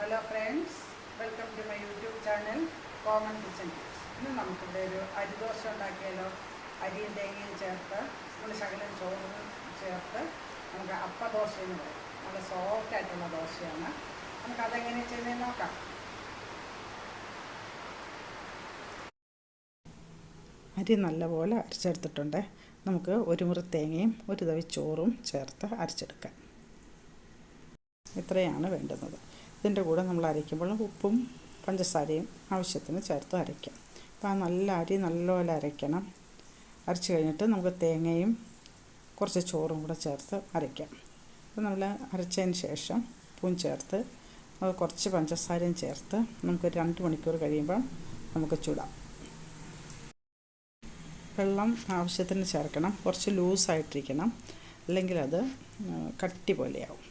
Hello friends welcome to my YouTube channel common tips ഇന്ന് നമുക്കിവിടെ ഒരു അരിദോശ ഉണ്ടാക്കിയാലോ? അരിയും തേങ്ങയും ചേർത്ത് നമ്മൾ ശകലം ചോറും ചേർത്ത് നമുക്ക് അപ്പദോശ എന്ന് പറയും. നല്ല സോഫ്റ്റ് ആയിട്ടുള്ള ദോശയാണ്. നമുക്ക് അതെങ്ങനെ ചെയ്യുന്നത് നോക്കാം. അരി നല്ലപോലെ അരച്ചെടുത്തിട്ടുണ്ട്. നമുക്ക് ഒരു മുറി തേങ്ങയും ഒരു തവി ചോറും ചേർത്ത് അരച്ചെടുക്കാം. ഇത്രയാണ് വേണ്ടുന്നത്. ഇതിന്റെ കൂടെ നമ്മൾ അരയ്ക്കുമ്പോൾ ഉപ്പും പഞ്ചസാരയും ആവശ്യത്തിന് ചേർത്ത് അരയ്ക്കാം. അപ്പോൾ ആ നല്ല അരി നല്ലപോലെ അരയ്ക്കണം. അരച്ച് കഴിഞ്ഞിട്ട് നമുക്ക് തേങ്ങയും കുറച്ച് ചോറും കൂടെ ചേർത്ത് അരയ്ക്കാം. അപ്പോൾ നമ്മൾ അരച്ചതിന് ശേഷം ഉപ്പും ചേർത്ത് കുറച്ച് പഞ്ചസാരയും ചേർത്ത് നമുക്ക് രണ്ട് മണിക്കൂർ കഴിയുമ്പോൾ നമുക്ക് ചുടാം. വെള്ളം ആവശ്യത്തിന് ചേർക്കണം. കുറച്ച് ലൂസായിട്ടിരിക്കണം. അല്ലെങ്കിൽ അത് കട്ടി പോലെയാവും.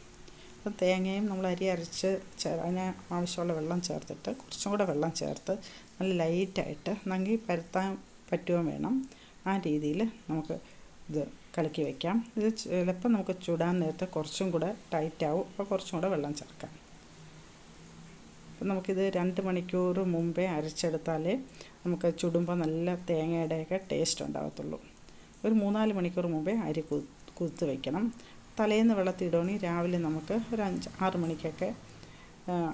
അപ്പം തേങ്ങയും നമ്മൾ അരി അരച്ച് അതിന് ആവശ്യമുള്ള വെള്ളം ചേർത്തിട്ട് കുറച്ചും കൂടെ വെള്ളം ചേർത്ത് നല്ല ലൈറ്റായിട്ട് നങ്കി പരത്താൻ പറ്റുകയും വേണം. ആ രീതിയിൽ നമുക്ക് ഇത് കലക്കി വയ്ക്കാം ഇത് ചിലപ്പോൾ നമുക്ക് ചുടാൻ നേരത്തെ കുറച്ചും കൂടെ ടൈറ്റാവും അപ്പോൾ കുറച്ചും കൂടെ വെള്ളം ചേർക്കാം. അപ്പം നമുക്കിത് രണ്ട് മണിക്കൂർ മുമ്പേ അരച്ചെടുത്താലേ നമുക്ക് ചുടുമ്പോൾ നല്ല തേങ്ങയുടെയൊക്കെ ടേസ്റ്റ് ഉണ്ടാകത്തുള്ളൂ ഒരു മൂന്നാൽ മണിക്കൂർ മുമ്പേ അരി കുതിർത്ത് വയ്ക്കണം തലേന്ന് വെള്ളത്തിടുകയാണെങ്കിൽ രാവിലെ നമുക്ക് ഒരു അഞ്ച് ആറ് മണിക്കൊക്കെ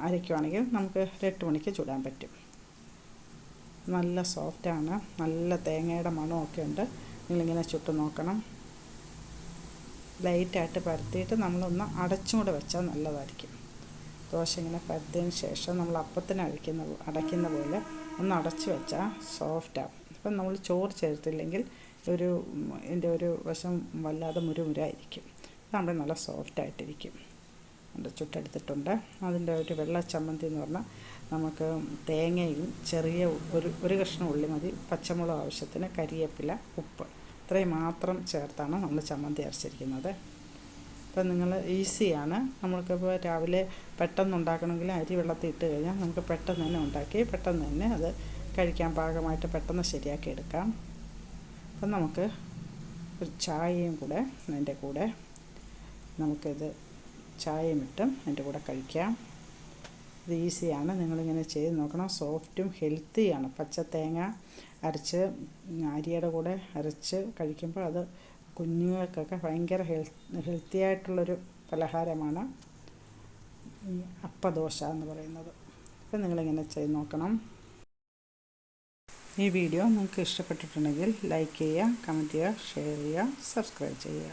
അരയ്ക്കുവാണെങ്കിൽ നമുക്ക് ഒരു എട്ട് മണിക്ക് ചുടാൻ പറ്റും. നല്ല സോഫ്റ്റാണ് നല്ല തേങ്ങയുടെ മണമൊക്കെ ഉണ്ട്. നിങ്ങളിങ്ങനെ ചുട്ട് നോക്കണം. ലൈറ്റായിട്ട് പരത്തിയിട്ട് നമ്മളൊന്ന് അടച്ചും കൂടെ വെച്ചാൽ നല്ലതായിരിക്കും. ദോശ ഇങ്ങനെ പരത്തിയതിന് ശേഷം നമ്മൾ അപ്പത്തിന് അഴിക്കുന്ന അടയ്ക്കുന്ന പോലെ ഒന്ന് അടച്ചു വെച്ചാൽ സോഫ്റ്റാകും അപ്പം നമ്മൾ ചോറ് ചേർത്തില്ലെങ്കിൽ ഒരു എന്റെ ഒരു വശം വല്ലാതെ മുരുമുരായിരിക്കും. നമ്മുടെ നല്ല സോഫ്റ്റായിട്ടിരിക്കും ചുട്ടെടുത്തിട്ടുണ്ട്. അതിന്റെ ഒരു വെള്ള ചമ്മന്തി എന്ന് പറഞ്ഞാൽ നമുക്ക് തേങ്ങയും ചെറിയ ഒരു ഒരു കഷ്ണം ഉള്ളി മതി. പച്ചമുളക് ആവശ്യത്തിന് കരിയേപ്പില ഉപ്പ്. ഇത്രയും മാത്രം ചേർത്താണ് നമ്മൾ ചമ്മന്തി അരച്ചിരിക്കുന്നത്. അപ്പം നിങ്ങൾ ഈസിയാണ് നമ്മൾക്കിപ്പോൾ രാവിലെ പെട്ടെന്ന് ഉണ്ടാക്കണമെങ്കിൽ അരി വെള്ളത്തിൽ ഇട്ട് കഴിഞ്ഞാൽ നമുക്ക് പെട്ടെന്ന് തന്നെ ഉണ്ടാക്കി പെട്ടെന്ന് തന്നെ അത് കഴിക്കാൻ പാകമായിട്ട് പെട്ടെന്ന് ശരിയാക്കി എടുക്കാം. അപ്പം നമുക്ക് ഒരു ചായയും കൂടെ അതിന്റെ കൂടെ നമുക്കിത് ചായയും ഇട്ടും അതിന്റെ കൂടെ കഴിക്കാം. ഇത് ഈസിയാണ്. നിങ്ങളിങ്ങനെ ചെയ്ത് നോക്കണം. സോഫ്റ്റും ഹെൽത്തിയാണ്. പച്ച തേങ്ങ അരച്ച് അരിയുടെ കൂടെ അരച്ച് കഴിക്കുമ്പോൾ അത് കുഞ്ഞുങ്ങൾക്കൊക്കെ ഭയങ്കര ഹെൽത്ത് ഹെൽത്തി ആയിട്ടുള്ളൊരു പലഹാരമാണ് ഈ അപ്പദോശ എന്ന് പറയുന്നത്. അപ്പം നിങ്ങളിങ്ങനെ ചെയ്ത് നോക്കണം. ഈ വീഡിയോ നിങ്ങൾക്ക് ഇഷ്ടപ്പെട്ടിട്ടുണ്ടെങ്കിൽ ലൈക്ക് ചെയ്യുക കമന്റ് ചെയ്യുക ഷെയർ ചെയ്യുക സബ്സ്ക്രൈബ് ചെയ്യുക.